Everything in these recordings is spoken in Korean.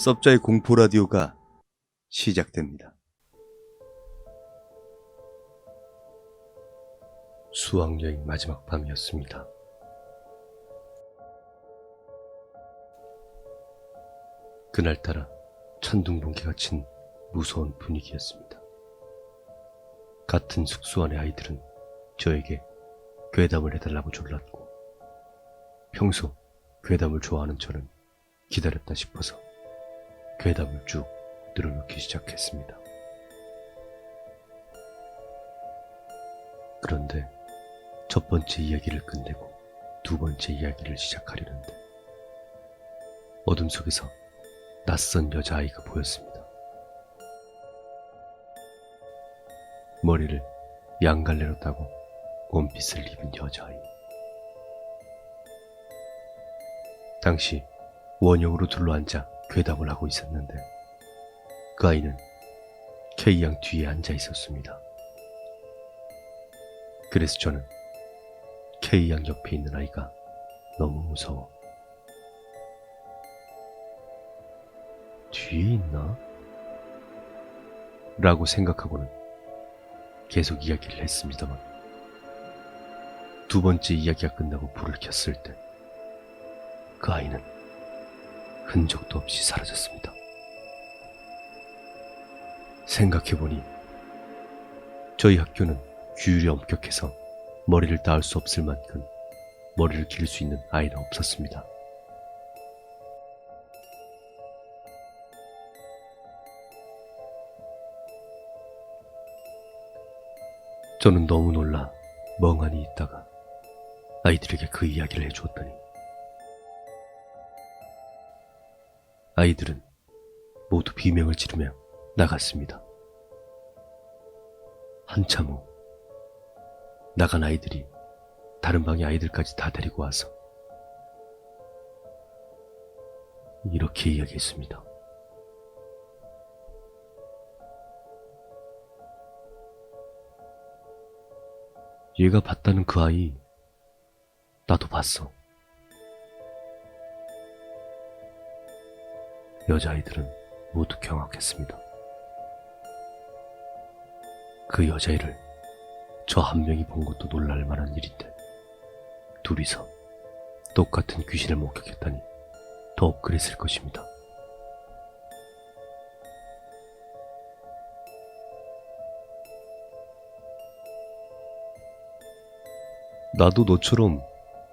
섭자의 공포 라디오가 시작됩니다. 수학여행 마지막 밤이었습니다. 그날따라 천둥번개가 친 무서운 분위기였습니다. 같은 숙소 안의 아이들은 저에게 괴담을 해달라고 졸랐고 평소 괴담을 좋아하는 저는 기다렸다 싶어서 괴담을 쭉 늘어놓기 시작했습니다. 그런데 첫 번째 이야기를 끝내고 두 번째 이야기를 시작하려는데 어둠 속에서 낯선 여자아이가 보였습니다. 머리를 양갈래로 따고 원피스를 입은 여자아이. 당시 원형으로 둘러앉아 괴담을 하고 있었는데 그 아이는 K양 뒤에 앉아 있었습니다. 그래서 저는 K양 옆에 있는 아이가 너무 무서워. 뒤에 있나? 라고 생각하고는 계속 이야기를 했습니다만 두 번째 이야기가 끝나고 불을 켰을 때 그 아이는 흔적도 없이 사라졌습니다. 생각해보니 저희 학교는 규율이 엄격해서 머리를 닿을 수 없을 만큼 머리를 기를 수 있는 아이는 없었습니다. 저는 너무 놀라 멍하니 있다가 아이들에게 그 이야기를 해주었더니 아이들은 모두 비명을 지르며 나갔습니다. 한참 후 나간 아이들이 다른 방의 아이들까지 다 데리고 와서 이렇게 이야기했습니다. 얘가 봤다는 그 아이 나도 봤어. 여자아이들은 모두 경악했습니다. 그 여자애를 저 한 명이 본 것도 놀랄 만한 일인데 둘이서 똑같은 귀신을 목격했다니 더욱 그랬을 것입니다. 나도 너처럼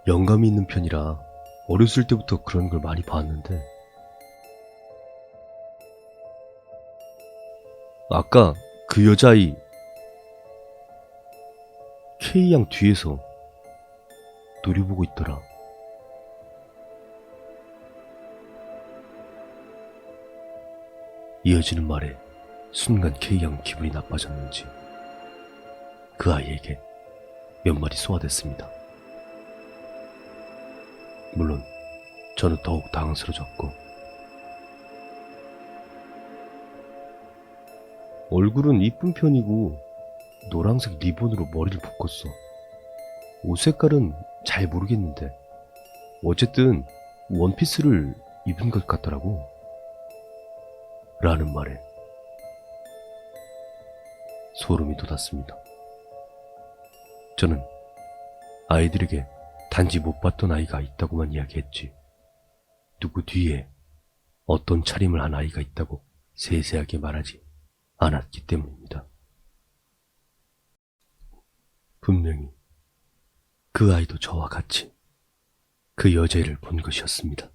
영감이 있는 편이라 어렸을 때부터 그런 걸 많이 봤는데 아까 그 여자아이 K양 뒤에서 노려보고 있더라. 이어지는 말에 순간 K양 기분이 나빠졌는지 그 아이에게 몇 마디 소화됐습니다. 물론 저는 더욱 당황스러워졌고 얼굴은 이쁜 편이고 노란색 리본으로 머리를 묶었어. 옷 색깔은 잘 모르겠는데 어쨌든 원피스를 입은 것 같더라고. 라는 말에 소름이 돋았습니다. 저는 아이들에게 단지 못 봤던 아이가 있다고만 이야기했지. 누구 뒤에 어떤 차림을 한 아이가 있다고 세세하게 말하지 않았기 때문입니다. 분명히 그 아이도 저와 같이 그 여자애를 본 것이었습니다.